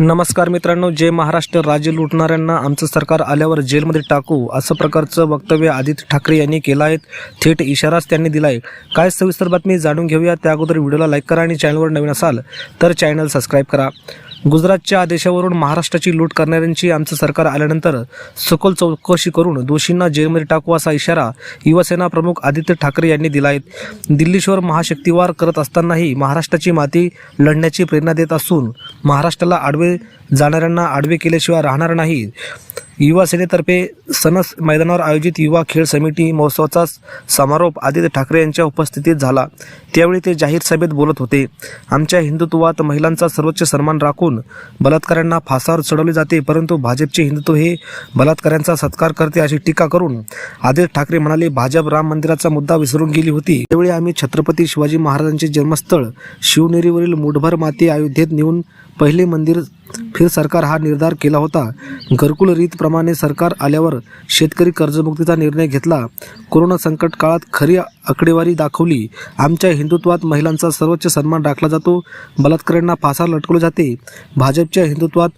नमस्कार मित्रांनो जय महाराष्ट्र. राज्य लुटणाऱ्यांना आमचं सरकार आल्यावर जेलमध्ये टाकू असं प्रकारचं वक्तव्य आदित्य ठाकरे यांनी केलं आहे. थेट इशाराच त्यांनी दिलाय. काय सविस्तर बातमी जाणून घेऊया. त्या अगोदर व्हिडिओला लाईक करा आणि चॅनलवर नवीन असाल तर चॅनल सबस्क्राईब करा. गुजरातच्या आदेशावरून महाराष्ट्राची लूट करणाऱ्यांची आमचं सरकार आल्यानंतर सखोल चौकशी करून दोषींना जेलमध्ये टाकू असा इशारा युवासेना प्रमुख आदित्य ठाकरे यांनी दिला आहे दिल्लीश्वर महाशक्तीवार करत असतानाही महाराष्ट्राची माती लढण्याची प्रेरणा देत असून महाराष्ट्राला आडवे जाणाऱ्यांना आडवे केल्याशिवाय राहणार नाही. युवा सेनेतर्फे सनस मैदानावर आयोजित युवा खेळ समिती महोत्सवाचा समारोप आदित्य ठाकरे यांच्या उपस्थितीत झाला. त्यावेळी ते जाहीर सभेत बोलत होते. आमच्या हिंदुत्वात महिलांचा सर्वोच्च सन्मान राखून बलात्कारांना फासावर चढवले जाते परंतु भाजपचे हिंदुत्व हे बलात्कारांचा सत्कार करते अशी टीका करून आदित्य ठाकरे म्हणाले भाजप राम मंदिराचा मुद्दा विसरून गेली होती. त्यावेळी आम्ही छत्रपती शिवाजी महाराजांचे जन्मस्थळ शिवनेरीवरील मुठभर माती अयोध्येत नेऊन पहिले मंदिर फिर सरकार हा निर्धार केला होता. घरकुल रीतप्रमाणे सरकार आल्यावर शेतकरी कर्जमुक्तीचा निर्णय घेतला. कोरोना संकट काळात खरी आकडेवारी दाखवली. आमच्या हिंदुत्वात महिलांचा सर्वोच्च सन्मान राखला जातो. बलात्काऱ्यांना फासार लटकवले जाते. भाजपच्या हिंदुत्वात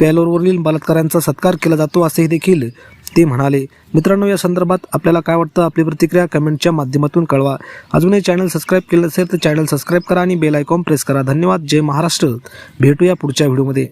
पॅलोरवरील बलात्कारांचा सत्कार केला जातो असेही देखील ते म्हणाले. मित्रांनो या संदर्भात आपल्याला काय वाटतं? आपली प्रतिक्रिया कमेंटच्या माध्यमातून कळवा. अजूनही चॅनल सबस्क्राईब केलं असेल तर चॅनल सबस्क्राईब करा आणि बेल आयकॉन प्रेस करा. धन्यवाद. जय महाराष्ट्र. भेटूया पुढच्या व्हिडिओमध्ये.